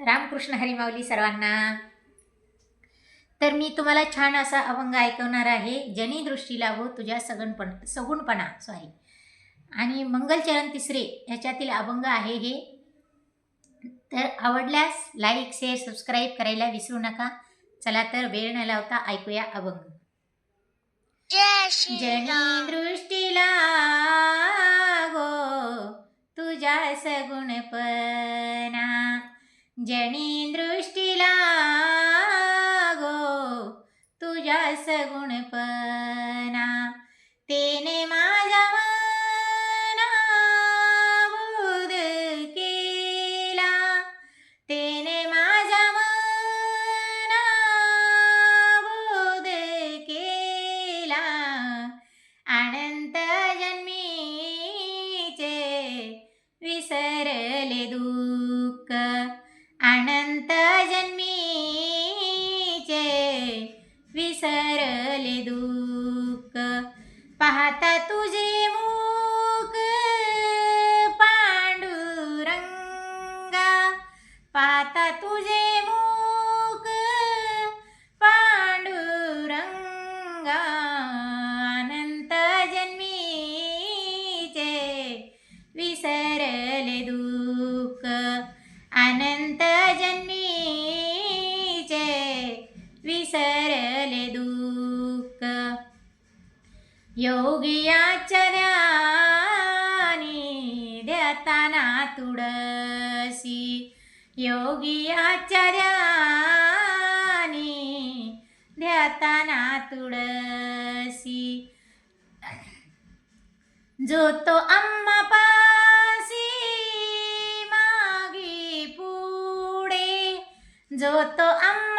रामकृष्ण हरिमावली सर्वांना. तर मी तुम्हाला छान असा अभंग ऐकवणार आहे. जनी दृष्टी लाभो तुझ्या सगणपण सगुणपणा सॉरी आणि मंगलचरण तिसरे ह्याच्यातील अभंग आहे हे. तर आवडल्यास लाईक शेअर सबस्क्राईब करायला विसरू नका. चला तर वेळ न लावता ऐकूया अभंग. जनी दृष्टीला गो तुझ्या सगुणपणा जणी दृष्टीला गो तुझ्या सगुण प अनंत जन्मीचे विसरले दुःख पाहता योगियाचर्यानी देताना तुळसी योगियाचर्यानी ध्याताना तुळसी जो तो अम्मा पासी मागे पुढे जो तो अम्मा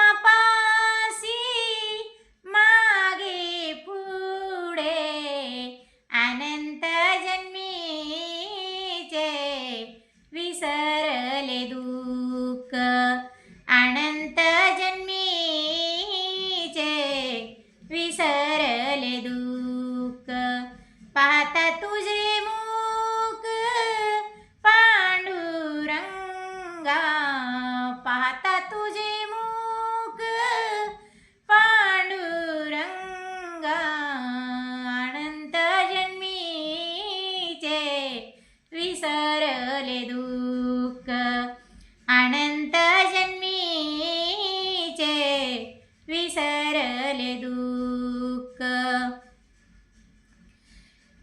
तुझे मुख पांडुरंगा पाहता तुझे मुख पांडुरंगा अनंत जन्मीचे विसरले दुःख अनंत जन्मीचे विसरले दुःख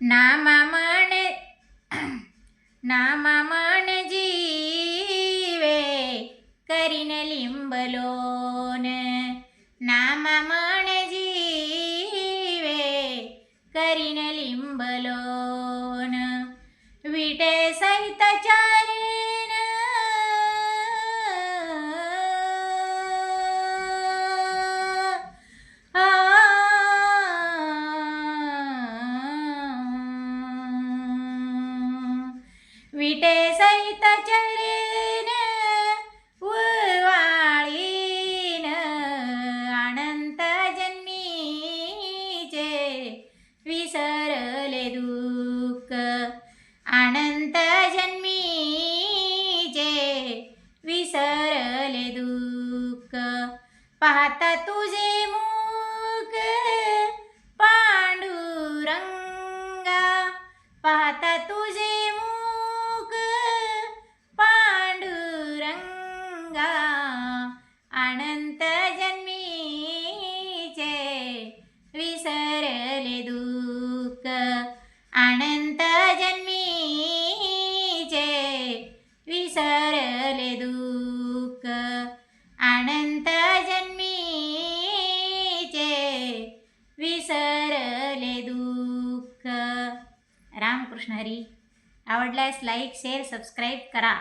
ನಾಮ ಮಾಣ ನಾಮ ಮಾಣ ಜೀವೇ ಕರಿನಲಿಂಬಲೋ विटे सहित चरेन उवाळीन अनंत जन्मीचे विसरले दुःख. अनंत जन्मीचे विसरले दुःख. पाहता तुझे दुःख अनंत जन्मीचे विसरले दुःख. रामकृष्ण हरी आवडल्यास लाईक शेअर सबस्क्राईब करा.